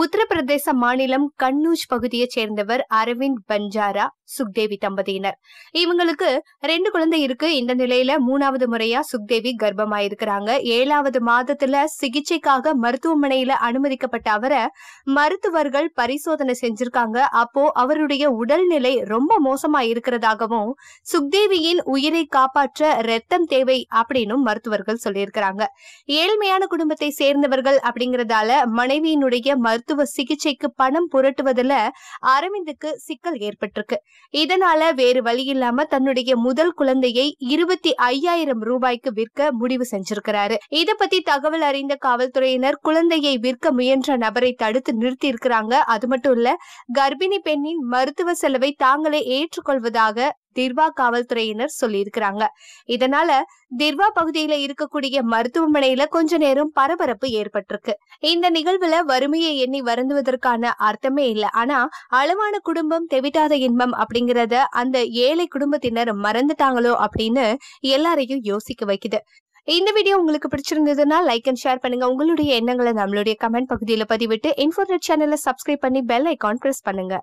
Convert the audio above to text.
உத்தரப்பிரதேச மாநிலம் கண்ணூஜ் பகுதியைச் சேர்ந்தவர் அரவிந்த் பஞ்சாரா சுக்தேவி தம்பதியினர். இவங்களுக்கு ரெண்டு குழந்தை இருக்கு. இந்த நிலையில மூணாவது முறையா சுக்தேவி கர்ப்பமாயிருக்கிறாங்க. ஏழாவது மாதத்துல சிகிச்சைக்காக மருத்துவமனையில அனுமதிக்கப்பட்ட அவரை மருத்துவர்கள் பரிசோதனை செஞ்சிருக்காங்க. அப்போ அவருடைய உடல்நிலை ரொம்ப மோசமா இருக்கிறதாகவும் சுக்தேவியின் உயிரை காப்பாற்ற ரத்தம் தேவை அப்படின்னும் மருத்துவர்கள் சொல்லியிருக்கிறாங்க. ஏழ்மையான குடும்பத்தை சேர்ந்தவர்கள் அப்படிங்கறதால மனைவியினுடைய மருத்துவ மருத்துவ சிகிச்சைக்கு பணம் புரட்டுவதுல அரவிந்துக்கு சிக்கல் ஏற்பட்டிருக்கு. இதனால வேறு வழி இல்லாம தன்னுடைய முதல் குழந்தையை இருபத்தி ஐயாயிரம் ரூபாய்க்கு விற்க முடிவு செஞ்சிருக்கிறாரு. இத பத்தி தகவல் அறிந்த காவல்துறையினர் குழந்தையை விற்க முயன்ற நபரை தடுத்து நிறுத்தி இருக்கிறாங்க அது மட்டும் இல்ல கர்ப்பிணி பெண்ணின் மருத்துவ செலவை தாங்களே ஏற்றுக்கொள்வதாக திர்வா காவல்துறையினர் சொல்லியிருக்கிறாங்க. இதனால திர்வா பகுதியில இருக்கக்கூடிய மருத்துவமனையில கொஞ்ச நேரம் பரபரப்பு ஏற்பட்டிருக்கு. இந்த நிகழ்வுல வறுமையை எண்ணி வருந்துவதற்கான அர்த்தமே இல்ல. ஆனா அளவான குடும்பம் தெவிட்டாத இன்பம் அப்படிங்கறத அந்த ஏழை குடும்பத்தினர் மறந்துட்டாங்களோ அப்படின்னு எல்லாரையும் யோசிக்க வைக்குது. இந்த வீடியோ உங்களுக்கு பிடிச்சிருந்ததுன்னா லைக் அண்ட் ஷேர் பண்ணுங்க. உங்களுடைய எண்ணங்களை நம்மளுடைய கமெண்ட் பகுதியில பதிவிட்டு இன்ஃபோர்நெட் சேனலை சப்ஸ்கிரைப் பண்ணி பெல் ஐக்கான் பிரஸ் பண்ணுங்க.